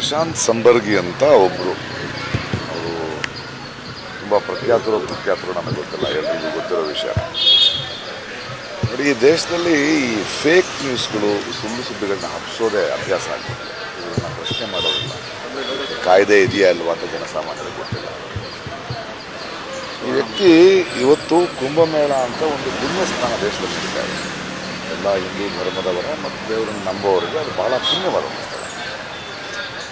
ಪ್ರಶಾಂತ್ ಸಂಬರ್ಗಿ ಅಂತ ಒಬ್ಬರು ಅವರು ತುಂಬ ಪ್ರಖ್ಯಾತರು ಪ್ರಖ್ಯಾತರು ನಮಗೆ ಗೊತ್ತಿಲ್ಲ ಎಲ್ಲರಿಗೂ ಗೊತ್ತಿರೋ ವಿಷಯ. ನೋಡಿ, ಈ ದೇಶದಲ್ಲಿ ಈ ಫೇಕ್ ನ್ಯೂಸ್ಗಳು ಸುಳ್ಳು ಸುದ್ದಿಗಳನ್ನ ಹಬ್ಸೋದೇ ಅಭ್ಯಾಸ ಆಗ್ತದೆ ಇದನ್ನ ಪ್ರಶ್ನೆ ಮಾಡೋದಿಲ್ಲ. ಕಾಯ್ದೆ ಇದೆಯಾ ಅಲ್ವಾ ಅಂತ ಜನಸಾಮಾನ್ಯರಿಗೆ ಗೊತ್ತಿಲ್ಲ. ಈ ವ್ಯಕ್ತಿ ಇವತ್ತು ಕುಂಭಮೇಳ ಅಂತ ಒಂದು ಪುಣ್ಯಸ್ಥಾನ ದೇಶದಲ್ಲಿ. ಎಲ್ಲ ಹಿಂದೂ ಧರ್ಮದವರ, ಮತ್ತು ದೇವರನ್ನು ನಂಬೋರಿಗೆ ಅದು ಬಹಳ ಪುಣ್ಯವಾದ ಸ್ಥಳ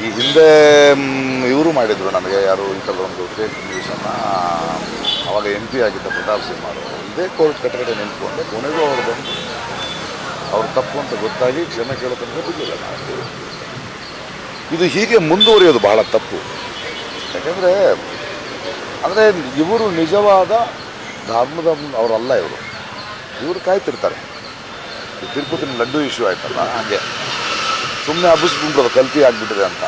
ಈ ಹಿಂದೆ ಇವರು ಮಾಡಿದರು ನನಗೆ ಯಾರು ಈ ಥರದ ಒಂದು ಫೇಕ್ ನ್ಯೂಸನ್ನು ಅವಾಗ ಎಂ ಪಿ ಆಗಿದ್ದ ಪ್ರತಾಪ್ ಸಿಂಹ ಅವರು. ಇದೇ ಕೋರ್ಟ್ ಕಟ್ಟಕಡೆ ನಿಂತ್ಕೊಂಡು. ಕೊನೆಗೂ ಅವರು ಬಂದು, ಅವ್ರು ತಪ್ಪು ಅಂತ ಗೊತ್ತಾಗಿ ಕ್ಷಮೆ ಕೇಳೋದಂತ ಬಿದ್ದಿಲ್ಲ ನಾವು ಇದು ಹೀಗೆ ಮುಂದುವರಿಯೋದು ಬಹಳ ತಪ್ಪು. ಯಾಕೆಂದರೆ, ಅಂದರೆ ಇವರು ನಿಜವಾದ ಧರ್ಮದ ಅವರಲ್ಲ ಇವರು. ಇವರು ಕಾಯ್ತಿರ್ತಾರೆ. ತಿರುಪತಿನ ತಿರುಪತಿ ಲಡ್ಡು ಇಶ್ಯೂ ಆಯ್ತಲ್ಲ, ಹಾಗೆ. ಸುಮ್ಮನೆ ಹಬ್ಬಿಸ್ಬಿಡ್ಬೋದು ಕಲ್ತಿ ಆಗಿಬಿಟ್ಟಿದೆ ಅಂತ.